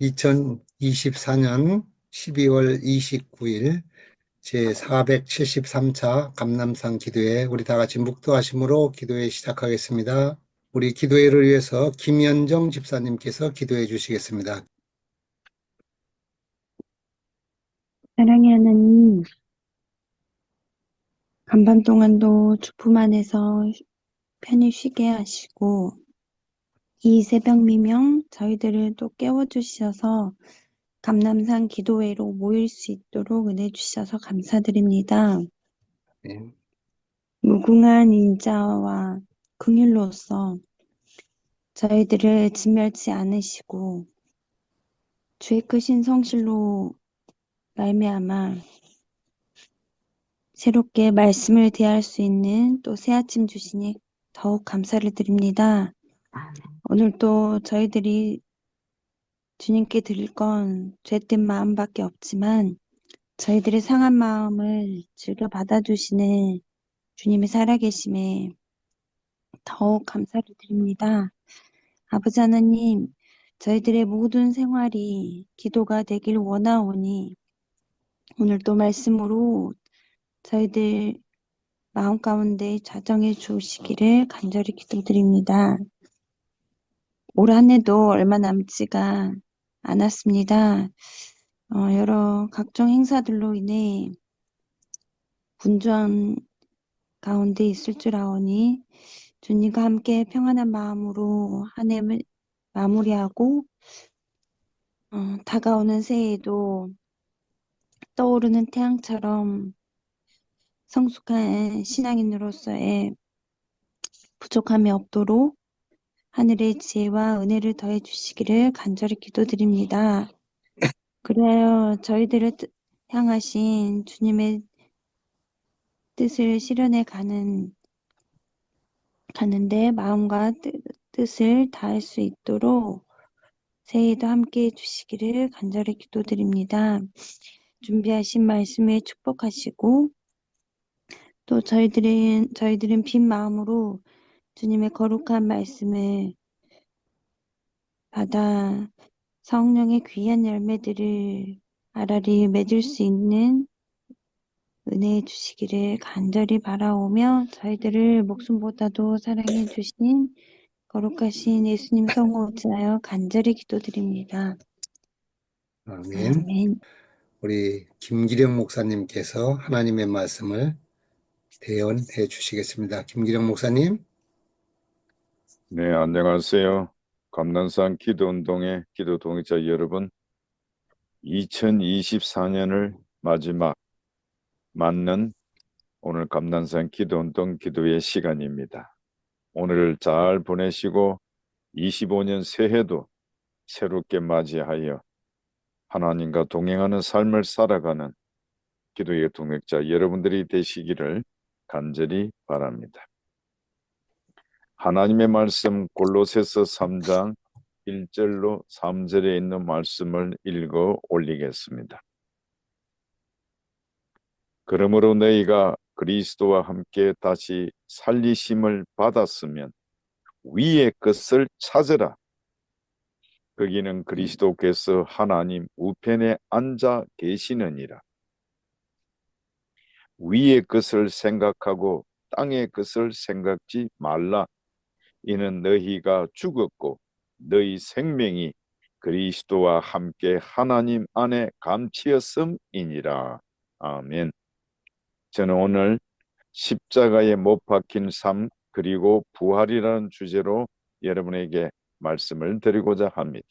2024년 12월 29일 제473차 감남산 기도회 우리 다 같이 묵도하심으로 기도회 시작하겠습니다. 우리 기도회를 위해서 김현정 집사님께서 기도해 주시겠습니다. 사랑의 하나님, 간밤 동안도 주품 안에서 편히 쉬게 하시고, 이 새벽 미명 저희들을 또 깨워주셔서 감남산 기도회로 모일 수 있도록 은혜 주셔서 감사드립니다. 네. 무궁한 인자와 긍휼로서 저희들을 진멸치 않으시고, 주의 크신 성실로 말미암아 새롭게 말씀을 대할 수 있는 또 새 아침 주시니 더욱 감사를 드립니다. 오늘 또 저희들이 주님께 드릴 건 죄된 마음밖에 없지만 저희들의 상한 마음을 즐겨 받아주시는 주님의 살아계심에 더욱 감사를 드립니다. 아버지 하나님, 저희들의 모든 생활이 기도가 되길 원하오니 오늘 또 말씀으로 저희들 마음 가운데 자정해 주시기를 간절히 기도드립니다. 올 한 해도 얼마 남지가 않았습니다. 어, 여러 각종 행사들로 인해 분주한 가운데 있을 줄 아오니 주님과 함께 평안한 마음으로 한 해를 마무리하고 어, 다가오는 새해에도 떠오르는 태양처럼 성숙한 신앙인으로서의 부족함이 없도록 하늘의 지혜와 은혜를 더해 주시기를 간절히 기도드립니다. 그래야 저희들을 뜻- 향하신 주님의 뜻을 실현해 가는 가는데 마음과 뜻, 뜻을 다할 수 있도록 새해에도 함께 해 주시기를 간절히 기도드립니다. 준비하신 말씀에 축복하시고 또 저희들은 저희들은 빈 마음으로 주님의 거룩한 말씀을 받아 성령의 귀한 열매들을 알알이 맺을 수 있는 은혜 주시기를 간절히 바라오며 저희들을 목숨보다도 사랑해 주신 거룩하신 예수님 성호 지하여 간절히 기도드립니다. 아멘. 아멘. 우리 김기령 목사님께서 하나님의 말씀을 대언해 주시겠습니다. 김기령 목사님. 네, 안녕하세요. 감난산 기도운동의 기도 동역자 여러분, 2024년을 마지막 맞는 오늘 감난산 기도운동 기도의 시간입니다. 오늘을 잘 보내시고 25년 새해도 새롭게 맞이하여 하나님과 동행하는 삶을 살아가는 기도의 동역자 여러분들이 되시기를 간절히 바랍니다. 하나님의 말씀 골로새서 3장 1절로 3절에 있는 말씀을 읽어 올리겠습니다. 그러므로 너희가 그리스도와 함께 다시 살리심을 받았으면 위의 것을 찾으라. 거기는 그리스도께서 하나님 우편에 앉아 계시느니라. 위의 것을 생각하고 땅의 것을 생각지 말라. 이는 너희가 죽었고 너희 생명이 그리스도와 함께 하나님 안에 감치었음이니라. 아멘. 저는 오늘 십자가에 못 박힌 삶 그리고 부활이라는 주제로 여러분에게 말씀을 드리고자 합니다.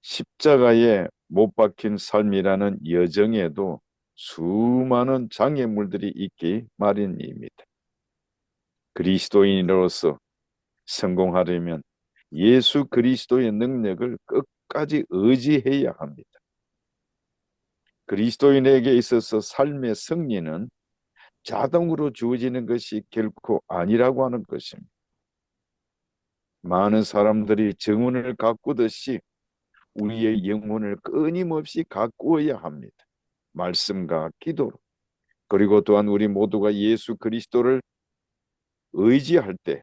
십자가에 못 박힌 삶이라는 여정에도 수많은 장애물들이 있기 마련입니다. 그리스도인으로서 성공하려면 예수 그리스도의 능력을 끝까지 의지해야 합니다. 그리스도인에게 있어서 삶의 승리는 자동으로 주어지는 것이 결코 아니라고 하는 것입니다. 많은 사람들이 정원을 가꾸듯이 우리의 영혼을 끊임없이 가꾸어야 합니다. 말씀과 기도로. 그리고 또한 우리 모두가 예수 그리스도를 의지할 때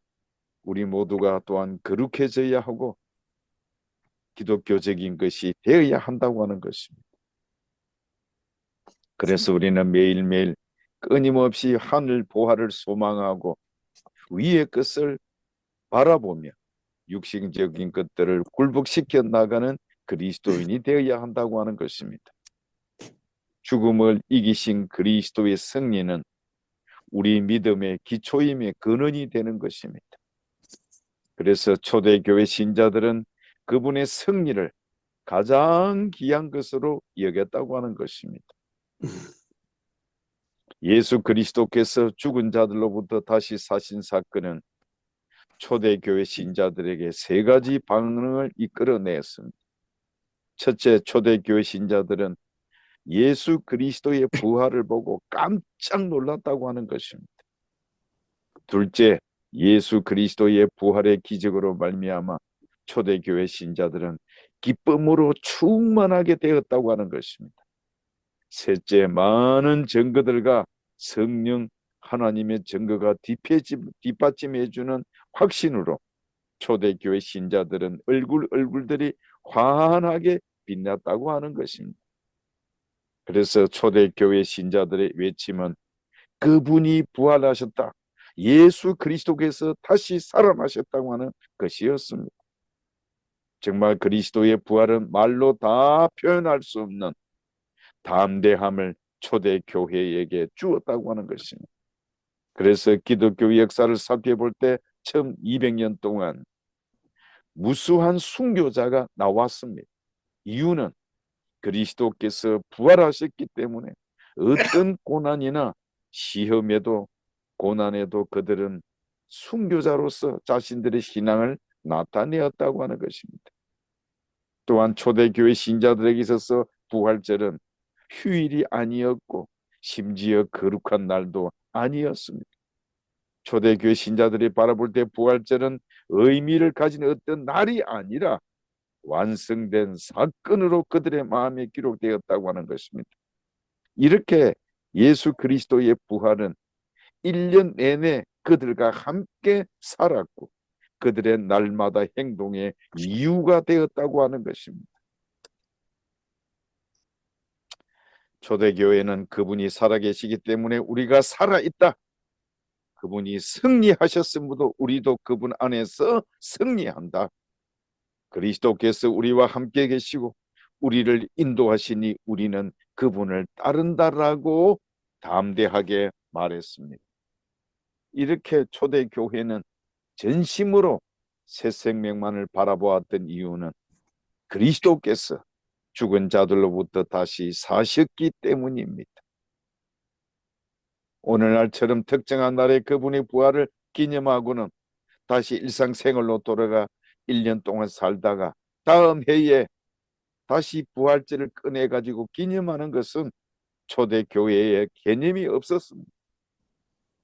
우리 모두가 또한 거룩해져야 하고 기독교적인 것이 되어야 한다고 하는 것입니다. 그래서 우리는 매일매일 끊임없이 하늘 보화를 소망하고 위의 것을 바라보며 육신적인 것들을 굴복시켜 나가는 그리스도인이 되어야 한다고 하는 것입니다. 죽음을 이기신 그리스도의 승리는 우리 믿음의 기초임의 근원이 되는 것입니다. 그래서 초대교회 신자들은 그분의 승리를 가장 귀한 것으로 여겼다고 하는 것입니다. 예수 그리스도께서 죽은 자들로부터 다시 사신 사건은 초대교회 신자들에게 세 가지 반응을 이끌어냈습니다. 첫째, 초대교회 신자들은 예수 그리스도의 부활을 보고 깜짝 놀랐다고 하는 것입니다. 둘째, 예수 그리스도의 부활의 기적으로 말미암아 초대교회 신자들은 기쁨으로 충만하게 되었다고 하는 것입니다. 셋째, 많은 증거들과 성령 하나님의 증거가 뒷받침, 뒷받침해주는 확신으로 초대교회 신자들은 얼굴 얼굴들이 환하게 빛났다고 하는 것입니다. 그래서 초대교회 신자들의 외침은 그분이 부활하셨다. 예수 그리스도께서 다시 살아나셨다고 하는 것이었습니다. 정말 그리스도의 부활은 말로 다 표현할 수 없는 담대함을 초대교회에게 주었다고 하는 것입니다. 그래서 기독교 역사를 살펴볼 때 처음 200년 동안 무수한 순교자가 나왔습니다. 이유는 그리스도께서 부활하셨기 때문에 어떤 고난이나 시험에도 고난에도 그들은 순교자로서 자신들의 신앙을 나타내었다고 하는 것입니다. 또한 초대교회 신자들에게 있어서 부활절은 휴일이 아니었고 심지어 거룩한 날도 아니었습니다. 초대교회 신자들이 바라볼 때 부활절은 의미를 가진 어떤 날이 아니라 완성된 사건으로 그들의 마음에 기록되었다고 하는 것입니다. 이렇게 예수 그리스도의 부활은 1년 내내 그들과 함께 살았고 그들의 날마다 행동의 이유가 되었다고 하는 것입니다. 초대교회는 그분이 살아계시기 때문에 우리가 살아있다. 그분이 승리하셨으므로 우리도 그분 안에서 승리한다. 그리스도께서 우리와 함께 계시고 우리를 인도하시니 우리는 그분을 따른다라고 담대하게 말했습니다. 이렇게 초대 교회는 전심으로 새 생명만을 바라보았던 이유는 그리스도께서 죽은 자들로부터 다시 사셨기 때문입니다. 오늘날처럼 특정한 날에 그분의 부활을 기념하고는 다시 일상생활로 돌아가 1년 동안 살다가 다음 해에 다시 부활절을 꺼내 가지고 기념하는 것은 초대 교회의 개념이 없었습니다.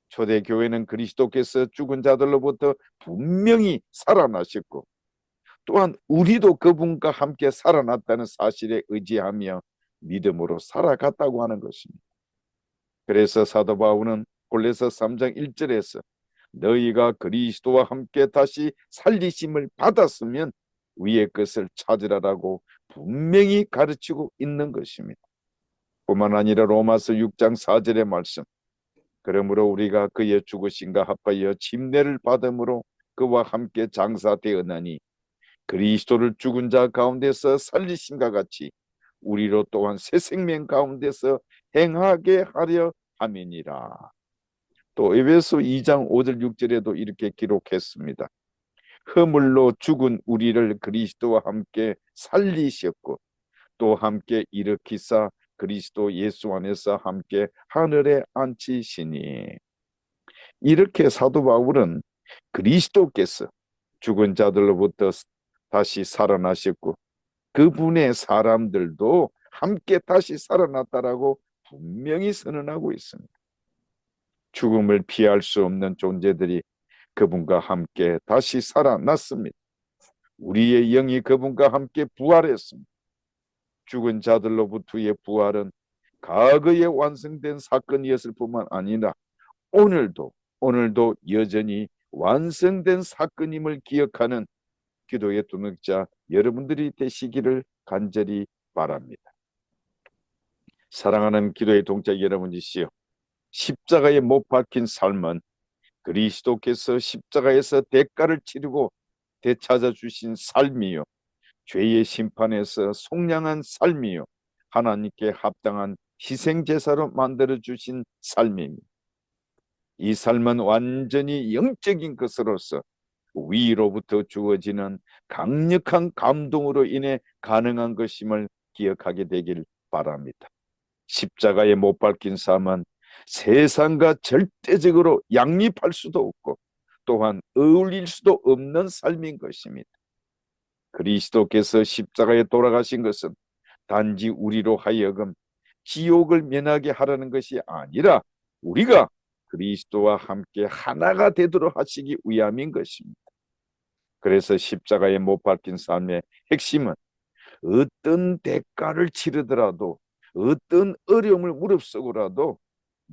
초대 교회는 그리스도께서 죽은 자들로부터 분명히 살아나셨고 또한 우리도 그분과 함께 살아났다는 사실에 의지하며 믿음으로 살아갔다고 하는 것입니다. 그래서 사도 바울은 골레서 3장 1절에서 너희가 그리스도와 함께 다시 살리심을 받았으면 위의 것을 찾으라라고 분명히 가르치고 있는 것입니다. 뿐만 아니라 로마서 6장 4절의 말씀 그러므로 우리가 그의 죽으심과 합하여 침례를 받음으로 그와 함께 장사되었나니 그리스도를 죽은 자 가운데서 살리심과 같이 우리로 또한 새 생명 가운데서 행하게 하려 함이니라. 또 에베소 2장 5절 6절에도 이렇게 기록했습니다. 허물로 죽은 우리를 그리스도와 함께 살리셨고 또 함께 일으키사 그리스도 예수 안에서 함께 하늘에 앉히시니 이렇게 사도 바울은 그리스도께서 죽은 자들로부터 다시 살아나셨고 그분의 사람들도 함께 다시 살아났다라고 분명히 선언하고 있습니다. 죽음을 피할 수 없는 존재들이 그분과 함께 다시 살아났습니다. 우리의 영이 그분과 함께 부활했습니다. 죽은 자들로부터의 부활은 과거에 완성된 사건이었을 뿐만 아니라 오늘도 오늘도 여전히 완성된 사건임을 기억하는 기도의 동역자 여러분들이 되시기를 간절히 바랍니다. 사랑하는 기도의 동자 여러분이시여 십자가에 못 박힌 삶은 그리스도께서 십자가에서 대가를 치르고 되찾아 주신 삶이요 죄의 심판에서 속량한 삶이요 하나님께 합당한 희생 제사로 만들어 주신 삶입니다. 이 삶은 완전히 영적인 것으로서 위로부터 주어지는 강력한 감동으로 인해 가능한 것임을 기억하게 되길 바랍니다. 십자가에 못 박힌 삶은 세상과 절대적으로 양립할 수도 없고 또한 어울릴 수도 없는 삶인 것입니다. 그리스도께서 십자가에 돌아가신 것은 단지 우리로 하여금 지옥을 면하게 하라는 것이 아니라 우리가 그리스도와 함께 하나가 되도록 하시기 위함인 것입니다. 그래서 십자가에 못 박힌 삶의 핵심은 어떤 대가를 치르더라도 어떤 어려움을 무릅쓰고라도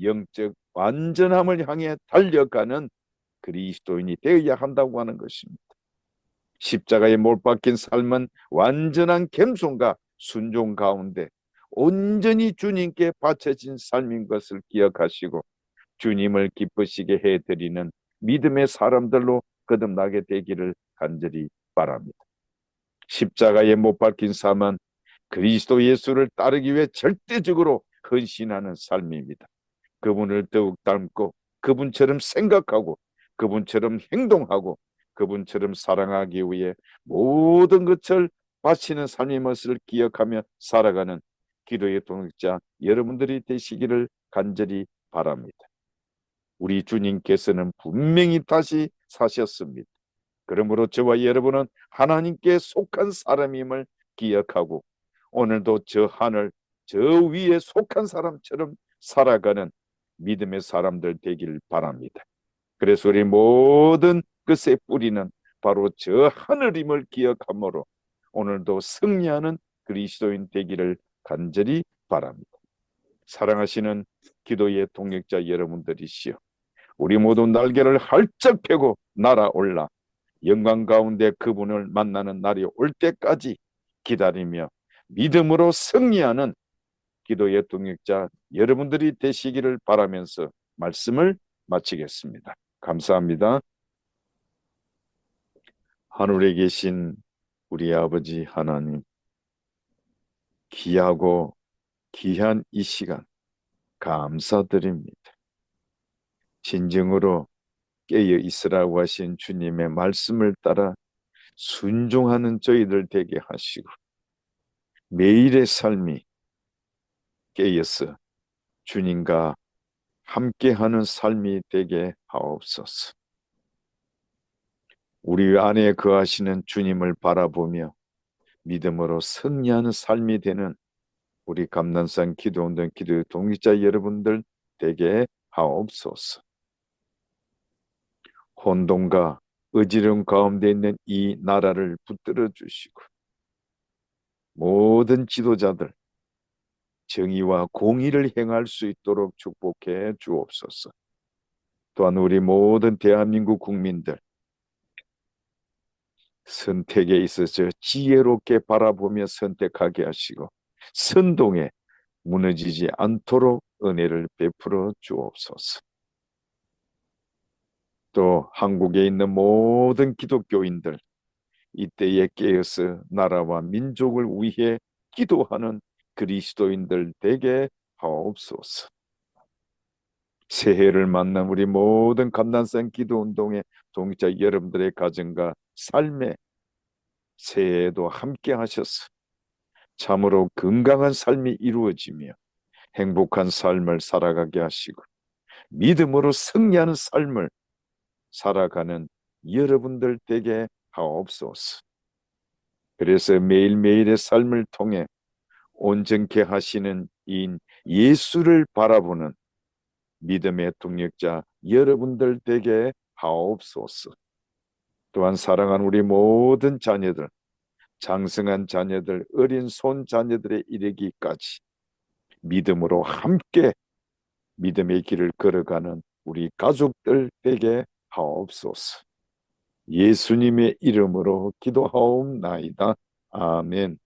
영적 완전함을 향해 달려가는 그리스도인이 되어야 한다고 하는 것입니다. 십자가에 못 박힌 삶은 완전한 겸손과 순종 가운데 온전히 주님께 바쳐진 삶인 것을 기억하시고 주님을 기쁘시게 해드리는 믿음의 사람들로 거듭나게 되기를 간절히 바랍니다. 십자가에 못 박힌 삶은 그리스도 예수를 따르기 위해 절대적으로 헌신하는 삶입니다. 그분을 더욱 닮고 그분처럼 생각하고 그분처럼 행동하고 그분처럼 사랑하기 위해 모든 것을 바치는 삶의 것을 기억하며 살아가는 기도의 동역자 여러분들이 되시기를 간절히 바랍니다. 우리 주님께서는 분명히 다시 사셨습니다. 그러므로 저와 여러분은 하나님께 속한 사람임을 기억하고 오늘도 저 하늘 저 위에 속한 사람처럼 살아가는 믿음의 사람들 되길 바랍니다. 그래서 우리 모든 것의 뿌리는 바로 저 하늘임을 기억함으로 오늘도 승리하는 그리스도인 되기를 간절히 바랍니다. 사랑하시는 기도의 동역자 여러분들이시여 우리 모두 날개를 활짝 펴고 날아올라 영광 가운데 그분을 만나는 날이 올 때까지 기다리며 믿음으로 승리하는 기도의 동역자 여러분들이 되시기를 바라면서 말씀을 마치겠습니다. 감사합니다. 하늘에 계신 우리 아버지 하나님, 귀하고 귀한 이 시간 감사드립니다. 진정으로 깨어 있으라고 하신 주님의 말씀을 따라 순종하는 저희들 되게 하시고 매일의 삶이 깨어서 주님과 함께하는 삶이 되게 하옵소서. 우리 안에 거하시는 주님을 바라보며 믿음으로 승리하는 삶이 되는 우리 감난산 기도운동 기도 동기자 여러분들 되게 하옵소서. 혼돈과 어지러움 가운데 있는 이 나라를 붙들어 주시고 모든 지도자들 정의와 공의를 행할 수 있도록 축복해 주옵소서. 또한 우리 모든 대한민국 국민들 선택에 있어서 지혜롭게 바라보며 선택하게 하시고 선동에 무너지지 않도록 은혜를 베풀어 주옵소서. 또 한국에 있는 모든 기독교인들 이때에 깨어서 나라와 민족을 위해 기도하는 그리스도인들 되게 하옵소서. 새해를 만난 우리 모든 감난산 기도 운동의 동자 여러분들의 가정과 삶에 새해에도 함께 하셔서 참으로 건강한 삶이 이루어지며 행복한 삶을 살아가게 하시고 믿음으로 승리하는 삶을 살아가는 여러분들 되게 하옵소서. 그래서 매일매일의 삶을 통해 온전케 하시는 이인 예수를 바라보는 믿음의 동력자 여러분들 되게 하옵소서. 또한 사랑하는 우리 모든 자녀들, 장성한 자녀들, 어린 손 자녀들의 이르기까지 믿음으로 함께 믿음의 길을 걸어가는 우리 가족들 되게 하옵소서. 예수님의 이름으로 기도하옵나이다. 아멘.